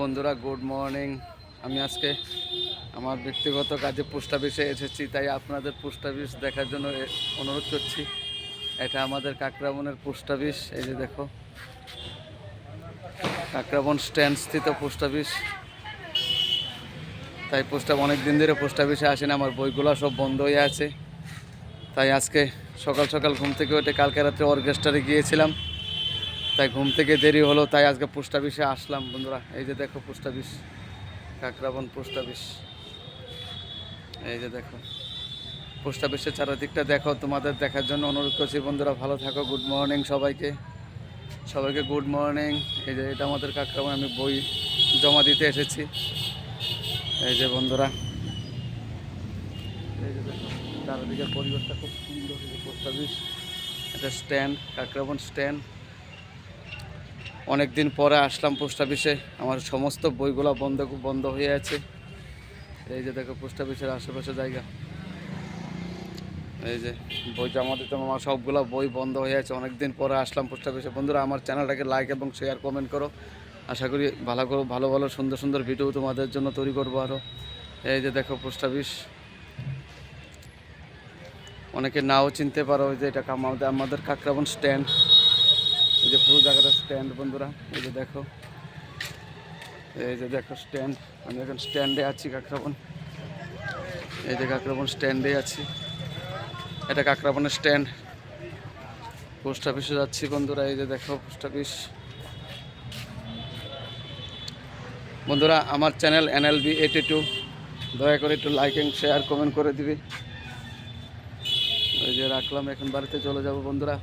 বন্ধুরা good morning আমি আজকে আমার ব্যক্তিগত কাজে পোস্ট অফিসে এসেছি, তাই আপনাদের পোস্ট অফিস দেখার জন্য অনুরোধ করছি। এটা আমাদের কাকরাবনের পোস্ট অফিস এই যে দেখো। কাকরাবন স্ট্যান্ড স্থিত পোস্ট অফিস তাই পোস্ট অনেক দিন ধরে পোস্ট অফিসে আসেন, আমার বইগুলো সব বন্ধ হয়ে আছে। তাই আজকে সকাল সকাল ঘুম থেকে উঠে কালকে রাত্রে অর্কেস্ট্রারে গিয়েছিলাম। তাই ঘুম থেকে দেরি হলো, তাই আজকে পোস্ট অফিসে আসলাম বন্ধুরা। এই যে দেখো post office Kakraban post office এই যে দেখো পোস্ট অফিসের চারিদিকটা দেখো, তোমাদের দেখার জন্য অনুরোধ করছি বন্ধুরা, ভালো থাকো গুড মর্নিং সবাইকে। সবাইকে গুড মর্নিং এই যে এটা আমাদের কাকরাবন আমি বই জমা দিতে এসেছি। এই যে বন্ধুরা, এই যে দেখো, চারিদিকের পরিবেশটা খুব সুন্দর পোস্ট অফিস এটা স্ট্যান্ড, কাকরাবন স্ট্যান্ড। অনেক দিন পরে আসলাম পোস্ট অফিসে। আমার সমস্ত বইগুলো বন্ধ বন্ধ হয়ে আছে। এই যে দেখো, পোস্ট অফিসের আশেপাশে জায়গা। এই যে বই জমা দিতাম আমার সবগুলো বই বন্ধ হয়ে আছে। অনেক দিন পরে আসলাম পোস্ট অফিসে। বন্ধুরা, আমার চ্যানেলটাকে লাইক এবং শেয়ার কমেন্ট করো। আশা করি ভালো করো, ভালো ভালো, সুন্দর সুন্দর ভিডিও তোমাদের জন্য তৈরি করব আরও এই যে দেখো, পোস্ট অফিস। অনেকে নাও চিনতে পারো যে এটা আমাদের আমাদের কাকরাবন স্ট্যান্ড যে পুরো জায়গাটা স্ট্যান্ড বন্ধুরা, এই যে দেখো। এই যে দেখো স্ট্যান্ড আমি এখন স্ট্যান্ডে আছি, কাকরাবন। এই যে কাকরাবন স্ট্যান্ডে আছি। এটা কাকরাবনের স্ট্যান্ড পোস্ট অফিসে যাচ্ছি, বন্ধুরা, এই যে দেখো পোস্ট অফিস। বন্ধুরা, আমার চ্যানেল এনএলবি এইটি টু, দয়া করে একটু লাইক এন্ড শেয়ার কমেন্ট করে দিবি। ওই যে রাখলাম, এখন বাড়িতে চলে যাব, বন্ধুরা।